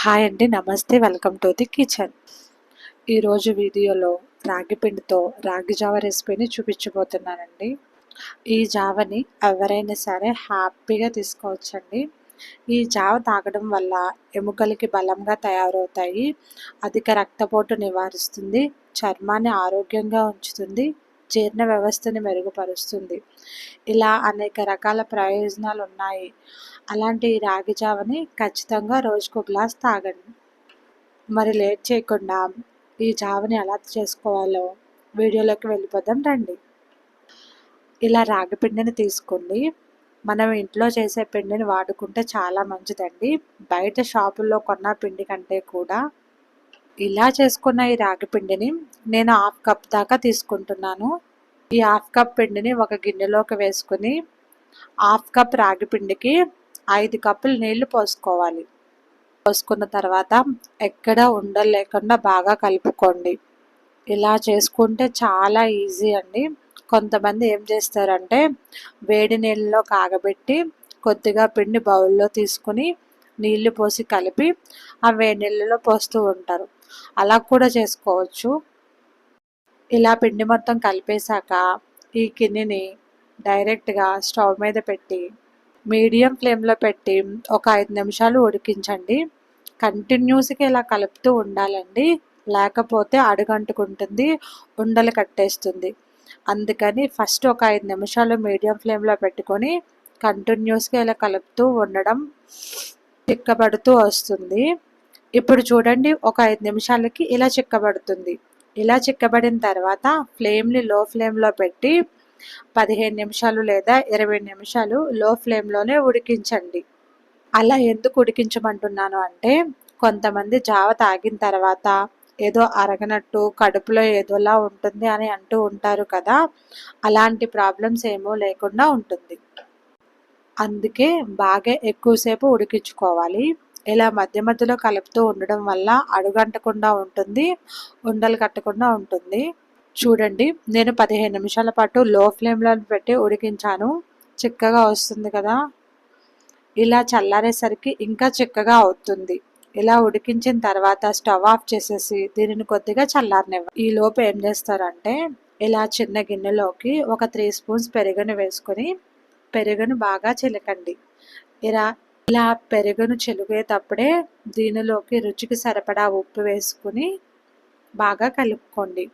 Hi అండి నమస్తే welcome to the kitchen. ఈరోజు వీడియోలో రాగి పిండితో రాగి జావ రెసిపీని చూపించబోతున్నానండి. ఈ జావని ఎవరైనా సరే హ్యాపీగా తీసుకోవచ్చండి. ఈ జావ తాగడం వల్ల ఎముకలకి బలంగా తయారవుతాయి అధిక రక్తపోటు నివారిస్తుంది చర్మాన్ని ఆరోగ్యంగా ఉంచుతుంది జీర్ణ వ్యవస్థని మెరుగుపరుస్తుంది. ఇలా అనేక రకాల ప్రయోజనాలు ఉన్నాయి అలాంటి రాగి జావని ఖచ్చితంగా రోజుకు గ్లాస్ తాగండి. మరి లేట్ చేయకుండా ఈ జావని ఎలా చేసుకోవాలో వీడియోలోకి వెళ్ళిపోదాం రండి. ఇలా రాగి పిండిని తీసుకోండి. మనం ఇంట్లో చేసే పిండిని వాడుకుంటే చాలా మంచిదండి. బయట షాపుల్లో కొన్న పిండి కంటే కూడా ఇలా చేసుకున్న ఈ రాగి పిండిని నేను హాఫ్ కప్ దాకా తీసుకుంటున్నాను. ఈ హాఫ్ కప్ పిండిని ఒక గిన్నెలోకి వేసుకుని హాఫ్ కప్ రాగి పిండికి ఐదు కప్పులు నీళ్ళు పోసుకోవాలి. పోసుకున్న తర్వాత ఎక్కడ ఉండలు లేకుండా బాగా కలుపుకోండి. ఇలా చేసుకుంటే చాలా ఈజీ అండి. కొంతమంది ఏం చేస్తారంటే వేడి నీళ్ళలో కాగబెట్టి కొద్దిగా పిండి బౌల్లో తీసుకుని నీళ్ళు పోసి కలిపి ఆ వేడి నీళ్ళలో పోస్తూ ఉంటారు. అలా కూడా చేసుకోవచ్చు. ఇలా పిండి మొత్తం కలిపేశాక ఈ గిన్నెని డైరెక్ట్గా స్టవ్ మీద పెట్టి మీడియం ఫ్లేమ్లో పెట్టి ఒక ఐదు నిమిషాలు ఉడికించండి. కంటిన్యూస్గా ఇలా కలుపుతూ ఉండాలండి. లేకపోతే అడుగంటుకుంటుంది ఉండలు కట్టేస్తుంది. అందుకని ఫస్ట్ ఒక ఐదు నిమిషాలు మీడియం ఫ్లేమ్లో పెట్టుకొని కంటిన్యూస్గా ఇలా కలుపుతూ ఉండడం చిక్కబడుతూ వస్తుంది. ఇప్పుడు చూడండి ఒక ఐదు నిమిషాలకి ఇలా చిక్కబడుతుంది. ఇలా చిక్కబడిన తర్వాత ఫ్లేమ్ని లో ఫ్లేమ్లో పెట్టి పదిహేను నిమిషాలు లేదా ఇరవై నిమిషాలు లో ఫ్లేమ్లోనే ఉడికించండి. అలా ఎందుకు ఉడికించమంటున్నాను అంటే కొంతమంది జావ తాగిన తర్వాత ఏదో అరగనట్టు కడుపులో ఏదోలా ఉంటుంది అని అంటూ ఉంటారు కదా అలాంటి ప్రాబ్లమ్స్ ఏమో లేకుండా ఉంటుంది. అందుకే బాగా ఎక్కువసేపు ఉడికించుకోవాలి. ఇలా మధ్య మధ్యలో కలుపుతూ ఉండడం వల్ల అడుగంటకుండా ఉంటుంది ఉండలు కట్టకుండా ఉంటుంది. చూడండి నేను పదిహేను నిమిషాల పాటు లో ఫ్లేమ్లో పెట్టి ఉడికించాను. చిక్కగా వస్తుంది కదా. ఇలా చల్లారేసరికి ఇంకా చిక్కగా అవుతుంది. ఇలా ఉడికించిన తర్వాత స్టవ్ ఆఫ్ చేసేసి దీనిని కొద్దిగా చల్లారనివ్వ ఈ లోపు ఏం చేస్తారంటే ఇలా చిన్న గిన్నెలోకి ఒక త్రీ స్పూన్స్ పెరుగును వేసుకొని పెరుగును బాగా చిలకండి. ఇలా ఇలా పెరుగును చిలుగేటప్పుడే దీనిలోకి రుచికి సరిపడా ఉప్పు వేసుకుని బాగా కలుపుకోండి.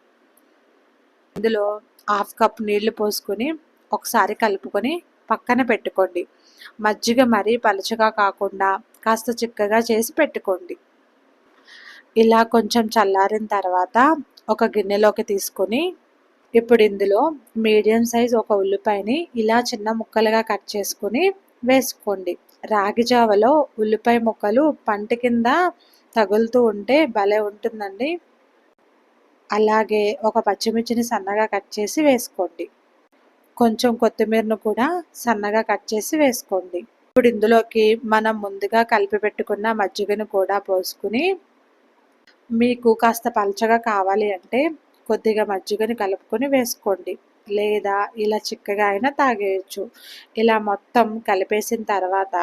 ఇందులో హాఫ్ కప్ నీళ్ళు పోసుకొని ఒకసారి కలుపుకొని పక్కన పెట్టుకోండి. మజ్జిగ మరీ పలుచగా కాకుండా కాస్త చిక్కగా చేసి పెట్టుకోండి. ఇలా కొంచెం చల్లారిన తర్వాత ఒక గిన్నెలోకి తీసుకొని ఇప్పుడు ఇందులో మీడియం సైజ్ ఒక ఉల్లిపాయని ఇలా చిన్న ముక్కలుగా కట్ చేసుకుని వేసుకోండి. రాగి జావలో ఉల్లిపాయ ముక్కలు పంట కింద తగులుతూ ఉంటే భలే ఉంటుందండి. అలాగే ఒక పచ్చిమిర్చిని సన్నగా కట్ చేసి వేసుకోండి. కొంచెం కొత్తిమీరను కూడా సన్నగా కట్ చేసి వేసుకోండి. ఇప్పుడు ఇందులోకి మనం ముందుగా కలిపి పెట్టుకున్న మజ్జిగను కూడా పోసుకుని మీకు కాస్త పలచగా కావాలి అంటే కొద్దిగా మజ్జిగని కలుపుకొని వేసుకోండి. లేదా ఇలా చిక్కగా అయినా తాగేయచ్చు. ఇలా మొత్తం కలిపేసిన తర్వాత